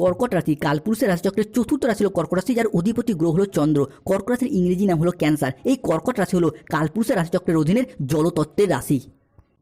কর্কট রাশি, কালপুরুষের রাশিচক্রের চতুর্থ রাশি হল কর্কট রাশি, যার অধিপতি গ্রহ হল চন্দ্র। কর্কট রাশির ইংরেজি নাম হলো ক্যান্সার। এই কর্কট রাশি হল কালপুরুষের রাশিচক্রের অধীনের জলতত্ত্বের রাশি।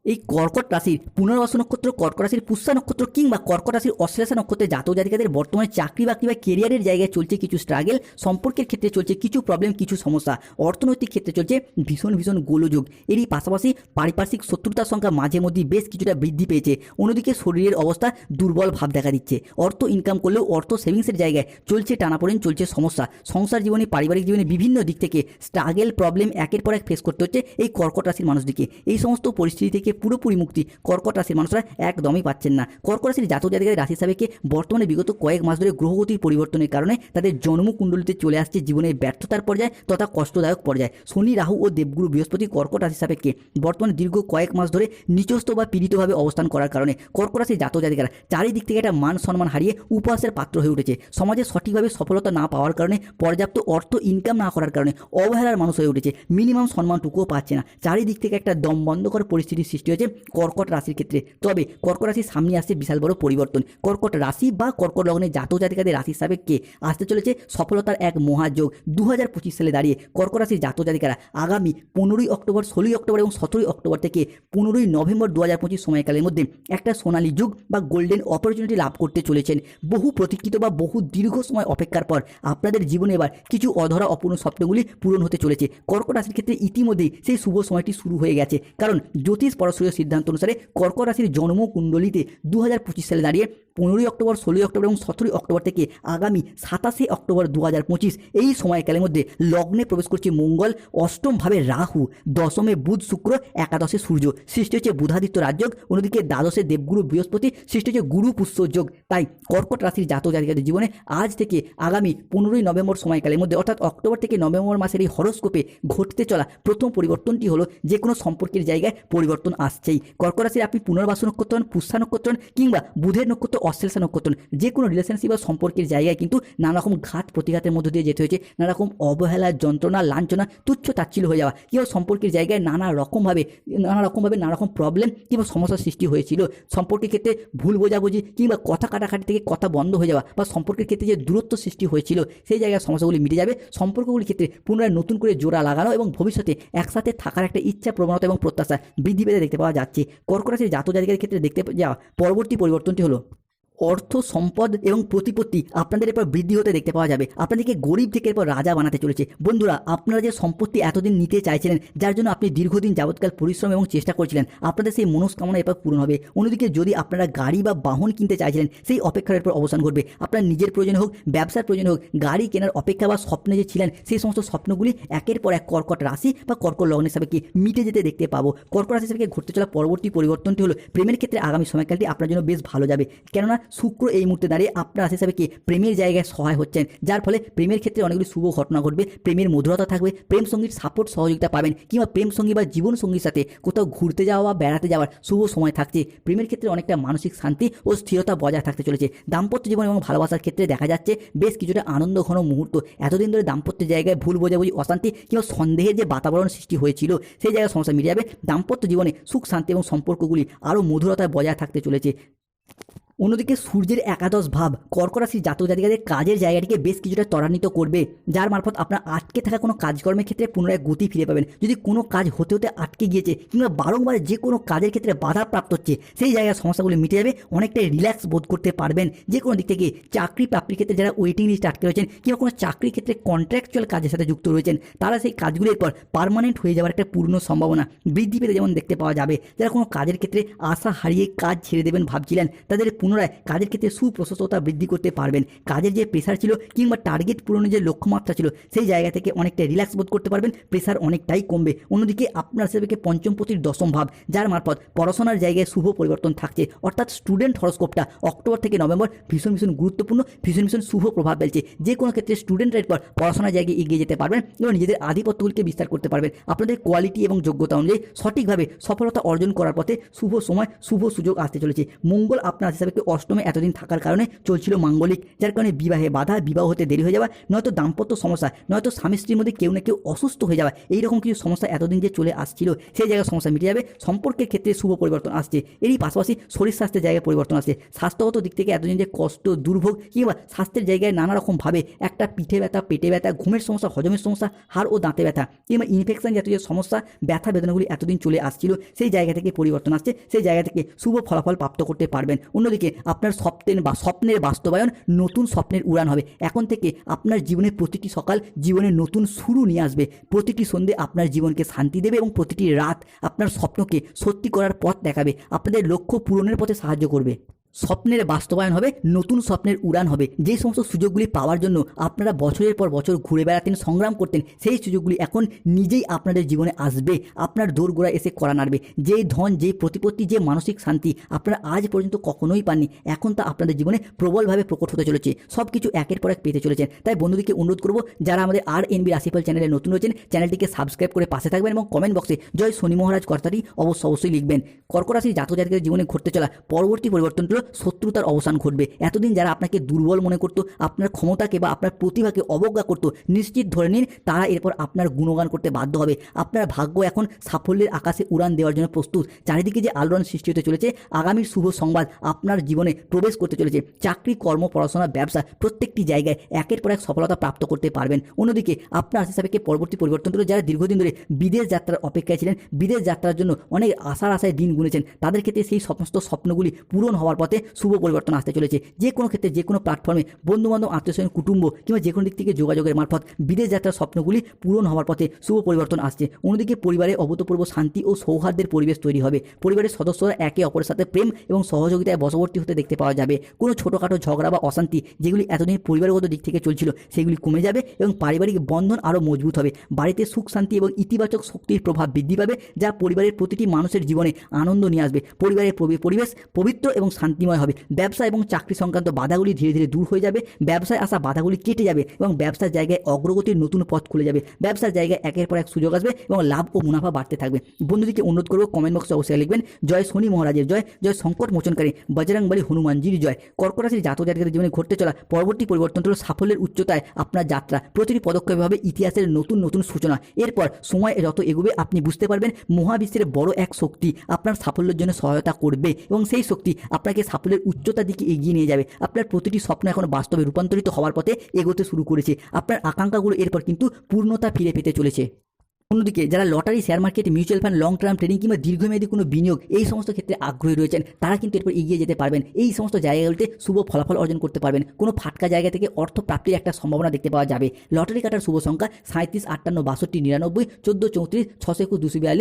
এই কর্কট রাশির পুনর্বাস নক্ষত্র, কর্কট রাশির পুষ্যা নক্ষত্র কিংবা কর্কট রাশির অশ্লেষা নক্ষত্রের জাতক জাতিকাদের বর্তমানে চাকরি বাকরি বা কেরিয়ারের জায়গায় চলছে কিছু স্ট্রাগেল সম্পর্কের ক্ষেত্রে চলছে কিছু প্রবলেম কিছু সমস্যা। অর্থনৈতিক ক্ষেত্রে চলছে ভীষণ ভীষণ গোলযোগ। এরই পাশাপাশি পারিপার্শ্বিক শত্রুতার সংখ্যা মাঝে মধ্যে বেশ কিছুটা বৃদ্ধি পেয়েছে। অন্যদিকে শরীরের অবস্থা দুর্বল ভাব দেখা দিচ্ছে। অর্থ ইনকাম করলেও অর্থ সেভিংসের জায়গায় চলছে টানাপোড়েন, চলছে সমস্যা। সংসার জীবনে, পারিবারিক জীবনে বিভিন্ন দিক থেকে স্ট্রাগেল প্রবলেম একের পর এক ফেস করতে হচ্ছে এই কর্কট রাশির মানুষদিকে এই সমস্ত পরিস্থিতি থেকে পুরোপুরি মুক্তি। কর্কট রাশির মানুষরা একদমই পাচ্ছেন না। কর্কট রাশির জাতক জাতিকাদের রাশি সাবেকে বর্তমানে বিগত কয়েক মাস ধরে গ্রহগতির পরিবর্তনের কারণে তাদের জন্মকুণ্ডলিতে চলে আসছে জীবনের ব্যর্থতার পর্যায়ে তথা কষ্টদায়ক পর্যায়ে। শনি, রাহু ও দেবগুরু বৃহস্পতি কর্কট রাশি সাপেক্ষে বর্তমানে দীর্ঘ কয়েক মাস ধরে নিচস্থ বা পীড়িতভাবে অবস্থান করার কারণে কর্কট রাশির জাতক জাতিকারা চারিদিক থেকে একটা মান সম্মান হারিয়ে উপহাসের পাত্র হয়ে উঠেছে। সমাজে সঠিকভাবে সফলতা না পাওয়ার কারণে পর্যাপ্ত অর্থ ইনকাম না করার কারণে অবহেলার মানুষ হয়ে উঠেছে। মিনিমাম সম্মানটুকুও পাচ্ছে না। চারিদিক থেকে একটা দম বন্ধকর পরিস্থিতির সৃষ্টি হয়েছে কর্কট রাশির ক্ষেত্রে। তবে কর্কট রাশির সামনে আসছে বিশাল বড় পরিবর্তন। কর্কট রাশি বা কর্কট লগ্নে জাতক জাতিকাদের রাশির সাপেক্ষে আসতে চলেছে সফলতার এক মহাযোগ। দু হাজার পঁচিশ সালে দাঁড়িয়ে কর্কট রাশির জাতক জাতিকারা আগামী পনেরোই অক্টোবর, ষোলোই অক্টোবর এবং সতেরোই অক্টোবর থেকে পনেরোই নভেম্বর দু হাজার পঁচিশ সময়কালের মধ্যে একটা সোনালী যুগ বা গোল্ডেন অপরচুনিটি লাভ করতে চলেছেন। বহু প্রতীক্ষিত বা বহু দীর্ঘ সময় অপেক্ষার পর আপনাদের জীবনে এবার কিছু অধরা অপূর্ণ স্বপ্নগুলি পূরণ হতে চলেছে। কর্কট রাশির ক্ষেত্রে ইতিমধ্যেই সেই শুভ সময়টি শুরু হয়ে গেছে। কারণ জ্যোতিষ পরশরীয় সিদ্ধান্ত অনুসারে কর্ক রাশির জন্মকুণ্ডলিতে দু হাজার পঁচিশ সালে দাঁড়িয়ে পনেরোই অক্টোবর ষোলোই অক্টোবর এবং সতেরোই অক্টোবর থেকে আগামী সাতাশে অক্টোবর দু হাজার পঁচিশ এই সময়কালের মধ্যে লগ্নে প্রবেশ করছে মঙ্গল অষ্টমভাবে রাহু দশমে বুধ শুক্র একাদশে সূর্য। সৃষ্টি হচ্ছে বুধাদিত্য রাজযোগ অন্যদিকে দ্বাদশে দেবগুরু বৃহস্পতি সৃষ্টি হচ্ছে গুরু পুষ্য যোগ। তাই কর্কট রাশির জাতক জাতিকাদের জীবনে আজ থেকে আগামী পনেরোই নভেম্বর সময়কালের মধ্যে অর্থাৎ অক্টোবর থেকে নভেম্বর মাসের এই হরস্কোপে ঘটতে চলা প্রথম পরিবর্তনটি হলো যে কোনো সম্পর্কের জায়গায় পরিবর্তন আসছেই। কর্কট রাশির আপনি পুনর্বাসন নক্ষত্র হন, পুষ্যা নক্ষত্র হন, কিংবা বুধের নক্ষত্র অশ্লেষা নক্ষত্র যে কোনো রিলেশনশিপ বা সম্পর্কের জায়গায় কিন্তু নানা রকম ঘাত প্রতিঘাতের মধ্য দিয়ে যেতে হয়েছে নানা রকম অবহেলা, যন্ত্রণা, লাঞ্ছনা, তুচ্ছ তাচ্ছিল হয়ে যাওয়া। কিংবা সম্পর্কের জায়গায় নানা রকমভাবে নানা রকমভাবে নানা রকম প্রবলেম কিংবা সমস্যার সৃষ্টি হয়েছিল, সম্পর্কের ক্ষেত্রে ভুল বোঝাবুঝি কিংবা কথা কাটাকাটি থেকে কথা বন্ধ হয়ে যাওয়া বা সম্পর্কের ক্ষেত্রে যে দূরত্ব সৃষ্টি হয়েছিল, সেই জায়গায় সমস্যাগুলি মিটে যাবে। সম্পর্কগুলির ক্ষেত্রে পুনরায় নতুন করে জোড়া লাগানো এবং ভবিষ্যতে একসাথে থাকার একটা ইচ্ছা, প্রবণতা এবং প্রত্যাশা বৃদ্ধি পেতে দেখতে পাওয়া যাচ্ছে। কর্কট রাশির জাতক ক্ষেত্রে দেখতে যাওয়া, পরবর্তী পরিবর্তনটি হলো অর্থ, সম্পদ এবং প্রতিপত্তি আপনাদের এরপর বৃদ্ধি হতে দেখতে পাওয়া যাবে। আপনাদেরকে গরিব থেকে এরপর রাজা বানাতে চলেছে। বন্ধুরা, আপনারা যে সম্পত্তি এতদিন নিতে চাইছিলেন, যার জন্য আপনি দীর্ঘদিন যাবৎকাল পরিশ্রম এবং চেষ্টা করছিলেন, আপনাদের সেই মনস্কামনা এরপর পূরণ হবে। অন্যদিকে যদি আপনারা গাড়ি বা বাহন কিনতে চাইছিলেন, সেই অপেক্ষার এরপর অবসান ঘটবে। আপনার নিজের প্রয়োজন হোক, ব্যবসার প্রয়োজন হোক, গাড়ি কেনার অপেক্ষা বা স্বপ্নে যে ছিলেন, সেই সমস্ত স্বপ্নগুলি একের পর এক কর্কট রাশি বা কর্কট লগ্ন হিসাবে কি মিটে যেতে দেখতে পাবো। কর্কট রাশি হিসাবে ঘটতে চলা পরবর্তী পরিবর্তনটি হলো, প্রেমের ক্ষেত্রে আগামী সময়কালটি আপনার জন্য বেশ ভালো যাবে। কেননা শুক্র এই মুহূর্তে দাঁড়িয়ে আপনার রাশি হিসাবে কি প্রেমের জায়গায় সহায় হচ্ছেন? যার ফলে প্রেমের ক্ষেত্রে অনেকগুলি শুভ ঘটনা ঘটবে, প্রেমের মধুরতা থাকবে, প্রেম সঙ্গীর সাপোর্ট সহযোগিতা পাবেন কিংবা প্রেম সঙ্গী বা জীবন সঙ্গীর সাথে কোথাও ঘুরতে যাওয়া বা বেড়াতে যাওয়ার শুভ সময় থাকছে। প্রেমের ক্ষেত্রে অনেকটা মানসিক শান্তি ও স্থিরতা বজায় থাকতে চলেছে। দাম্পত্য জীবন এবং ভালোবাসার ক্ষেত্রে দেখা যাচ্ছে বেশ কিছুটা আনন্দ ঘন মুহূর্ত। এতদিন ধরে দাম্পত্যের জায়গায় ভুল বোঝাবুঝি, অশান্তি কিংবা সন্দেহের যে বাতাবরণ সৃষ্টি হয়েছিল, সেই জায়গায় সমস্যা মিটে যাবে দাম্পত্য জীবনে সুখ, শান্তি এবং সম্পর্কগুলি আরও মধুরতায় বজায় থাকতে চলেছে। অন্যদিকে সূর্যের একাদশ ভাব কর্কট রাশির জাতক জাতিকাদের কাজের জায়গাটিকে বেশ কিছুটা ত্বরান্বিত করবে, যার মারফত আপনার আটকে থাকা কোনো কাজকর্মের ক্ষেত্রে পুনরায় গতি ফিরে পাবেন। যদি কোনো কাজ হতে হতে আটকে গিয়েছে কিংবা বারংবার যে কোনো কাজের ক্ষেত্রে বাধা প্রাপ্ত হচ্ছে, সেই জায়গায় সমস্যাগুলি মিটে যাবে, অনেকটাই রিল্যাক্স বোধ করতে পারবেন। যে কোনো দিক থেকে চাকরি প্রাপ্তির ক্ষেত্রে যারা ওয়েটিং লিস্ট আটকে রয়েছেন কিংবা কোনো চাকরির ক্ষেত্রে কন্ট্রাকচুয়াল কাজের সাথে যুক্ত রয়েছেন, তারা সেই কাজগুলির পর পার্মানেন্ট হয়ে যাওয়ার একটা পূর্ণ সম্ভাবনা বৃদ্ধি পেতে যেমন দেখতে পাওয়া যাবে। যারা কোনো কাজের ক্ষেত্রে আশা হারিয়ে কাজ ছেড়ে দেবেন ভাবছিলেন, তাদের পুনরায় কাজের ক্ষেত্রে সুপ্রশস্ততা বৃদ্ধি করতে পারবেন। কাজের যে প্রেশার ছিল কিংবা টার্গেট পূরণের যে লক্ষ্যমাত্রা ছিল, সেই জায়গা থেকে অনেকটা রিল্যাক্স বোধ করতে পারবেন। প্রেশার অনেকটাই কমবে। অন্যদিকে আপনার সেদিকে পঞ্চম পতির দশম ভাব, যার মারফত পড়াশোনার জায়গায় শুভ পরিবর্তন থাকছে। অর্থাৎ স্টুডেন্ট হরস্কোপটা অক্টোবর থেকে নভেম্বর ভীষণ ভীষণ গুরুত্বপূর্ণ, ভীষণ ভীষণ শুভ প্রভাব ফেলছে। যে কোনো ক্ষেত্রে স্টুডেন্টরা এরপর পড়াশোনার জায়গায় এগিয়ে যেতে পারবেন এবং নিজেদের আধিপত্যগুলিকে বিস্তার করতে পারবেন। আপনাদের কোয়ালিটি এবং যোগ্যতা অনুযায়ী সঠিকভাবে সফলতা অর্জন করার পথে শুভ সময়, শুভ সুযোগ আসতে চলেছে। মঙ্গল আপনার হিসাবে অষ্টমে এতদিন থাকার কারণে চলছিল মাঙ্গলিক, যার কারণে বিবাহে বাধা, বিবাহ হতে দেরি হয়ে যাওয়া, নয়তো দাম্পত্য সমস্যা, নয়তো স্বামী স্ত্রীর মধ্যে কেউ না কেউ অসুস্থ হয়ে যাওয়া, এইরকম কিছু সমস্যা এতদিন যে চলে আসছিল সেই জায়গায় সমস্যা মিটে যাবে। সম্পর্কের ক্ষেত্রে শুভ পরিবর্তন আসছে। এরই পাশাপাশি শরীর স্বাস্থ্যের জায়গায় পরিবর্তন আসছে। স্বাস্থ্যগত দিক থেকে এতদিন যে কষ্ট, দুর্ভোগ, কিংবা স্বাস্থ্যের জায়গায় নানা রকমভাবে একটা পিঠে ব্যথা, পেটে ব্যথা, ঘুমের সমস্যা, হজমের সমস্যা, হাড় ও দাঁতে ব্যথা, কিংবা ইনফেকশন জাতীয় সমস্যা, ব্যথা বেদনাগুলি এতদিন চলে আসছিল, সেই জায়গা থেকে পরিবর্তন আসছে, সেই জায়গা থেকে শুভ ফলাফল প্রাপ্ত করতে পারবেন। অন্যদিকে আপনার স্বপ্নের বা, স্বপ্নের বাস্তবায়ন নতুন স্বপ্নের উড়ান হবে। এখন থেকে আপনার জীবনের প্রতিটি সকাল জীবনের নতুন শুরু নিয়ে আসবে। প্রতিটি সন্ধে আপনার জীবনকে শান্তি দেবে এবং প্রতিটি রাত আপনার স্বপ্নকে সত্যি করার পথ দেখাবে। আপনাদের লক্ষ্য পূরণের পথে সাহায্য করবে। স্বপ্নের বাস্তবায়ন হবে, নতুন স্বপ্নের উড়ান হবে। যে সমস্ত সুযোগগুলি পাওয়ার জন্য আপনারা বছরের পর বছর ঘুরে বেড়াতেন, সংগ্রাম করতেন, সেই সুযোগগুলি এখন নিজেই আপনাদের জীবনে আসবে। আপনার দোরগোড়া এসে করা নাড়বে। যে ধন, যে প্রতিপত্তি, যে মানসিক শান্তি আপনারা আজ পর্যন্ত কখনোই পাননি, এখন তা আপনাদের জীবনে প্রবলভাবে প্রকট হতে চলেছে। সব কিছু একের পর এক পেতে চলেছেন। তাই বন্ধুদেরকে অনুরোধ করব, যারা আমাদের আর এনবি রাশিফল চ্যানেলে নতুন রয়েছেন, চ্যানেলটিকে সাবস্ক্রাইব করে পাশে থাকবেন এবং কমেন্ট বক্সে জয় শনি মহারাজ কর্তাটি অবশ্য অবশ্যই লিখবেন। কর্কট রাশির জাতক জাতিকের জীবনে ঘটতে চলা পরবর্তী পরিবর্তনগুলো শত্রুতার অবসান ঘটবে। এতদিন যারা আপনাকে দুর্বল মনে করতো, আপনার ক্ষমতাকে বা আপনার প্রতিভাকে অবজ্ঞা করতো, নিশ্চিত ধরে নিন তারা এরপর আপনার গুণগান করতে বাধ্য হবে। আপনার ভাগ্য এখন সাফল্যের আকাশে উড়ান দেওয়ার জন্য প্রস্তুত। চারিদিকে যে আলোড়ন সৃষ্টি হতে চলেছে আগামীর শুভ সংবাদ আপনার জীবনে প্রবেশ করতে চলেছে। চাকরি, কর্ম, পড়াশোনা, ব্যবসা প্রত্যেকটি জায়গায় একের পর এক সফলতা প্রাপ্ত করতে পারবেন। অন্যদিকে আপনার আশা সাপেক্ষে পরবর্তী পরিবর্তনগুলো যারা দীর্ঘদিন ধরে বিদেশ যাত্রার অপেক্ষায় ছিলেন, বিদেশ যাত্রার জন্য অনেক আশার আশায় দিন গুনেছেন, তাদের ক্ষেত্রে সেই সমস্ত স্বপ্নগুলি পূরণ হওয়ার পথে শুভ পরিবর্তন আসতে চলেছে। যে কোনো ক্ষেত্রে যে কোনো প্ল্যাটফর্মে বন্ধুবান্ধব, আত্মীয় কুটুম্ব কিংবা যে কোনো দিক থেকে যোগাযোগের মারফত বিদেশ যাত্রার স্বপ্নগুলি পূরণ হওয়ার পথে শুভ পরিবর্তন আসছে। অন্যদিকে পরিবারে অভূতপূর্ব শান্তি ও সৌহার্দ্যের পরিবেশ তৈরি হবে। পরিবারের সদস্যরা একে অপরের সাথে প্রেম এবং সহযোগিতায় বশবর্তী হতে দেখতে পাওয়া যাবে। কোনো ছোটোখাটো ঝগড়া বা অশান্তি যেগুলি এতদিন পরিবারগত দিক থেকে চলছিল, সেগুলি কমে যাবে এবং পারিবারিক বন্ধন আরও মজবুত হবে। বাড়িতে সুখ, শান্তি এবং ইতিবাচক শক্তির প্রভাব বৃদ্ধি পাবে, যা পরিবারের প্রতিটি মানুষের জীবনে আনন্দ নিয়ে আসবে। পরিবারের পরিবেশ পবিত্র এবং শান্তিময় হবে। ব্যবসা এবং চাকরি সংক্রান্ত বাধাগুলি ধীরে ধীরে দূর হয়ে যাবে। ব্যবসায় আসা বাধাগুলি কেটে যাবে এবং ব্যবসার জায়গায় অগ্রগতির নতুন পথ খুলে যাবে। ব্যবসার জায়গায় একের পর এক সুযোগ আসবে এবং লাভ ও মুনাফা বাড়তে থাকবে। বন্ধুদেরকে অনুরোধ করব কমেন্ট বক্সে অবশ্যই লিখবেন, জয় শনি মহারাজের জয় জয় সংকট মোচনকারী, বজরংবলী হনুমানজির জয়। কর্কট রাশির জাতক জাতিকাদের জীবনে ঘটতে চলা পরবর্তী পরিবর্তন হল সাফল্যের উচ্চতায় আপনার যাত্রা। প্রতিটি পদক্ষেপ হবে ইতিহাসের নতুন নতুন সূচনা। এরপর সময় যত এগোবে, আপনি বুঝতে পারবেন মহাবিশ্বের বড় এক শক্তি আপনার সাফল্যের জন্য সহায়তা করবে এবং সেই শক্তি আপনাকে সাফল্যের উচ্চতার দিকে এগিয়ে নিয়ে যাবে। আপনার প্রতিটি স্বপ্ন এখন বাস্তবে রূপান্তরিত হওয়ার পথে এগোতে শুরু করেছে। আপনার আকাঙ্ক্ষাগুলো এরপর কিন্তু পূর্ণতা ফিরে পেতে চলেছে। অন্যদিকে যারা lottery share market mutual fund long term trading কিংবা দীর্ঘমেয়াদী কোনো বিনিয়োগ এই সমস্ত ক্ষেত্রে আগ্রহী রয়েছেন, তারা কিন্তু এরপর এগিয়ে যেতে পারবেন। এই সমস্ত জায়গাগুলিতে শুভ ফলাফল অর্জন করতে পারবেন। কোনো ফাটকা জায়গা থেকে অর্থ প্রাপ্তির একটা সম্ভাবনা দেখতে পাওয়া যাবে। লটারি কাটার শুভ সংখ্যা সাঁত্রিশ আটান্ন, বাষট্টি, নিরানব্বই, চোদ্দ, চৌত্রিশ, ছশো একুশ, দুশো বিয়াল্লিশ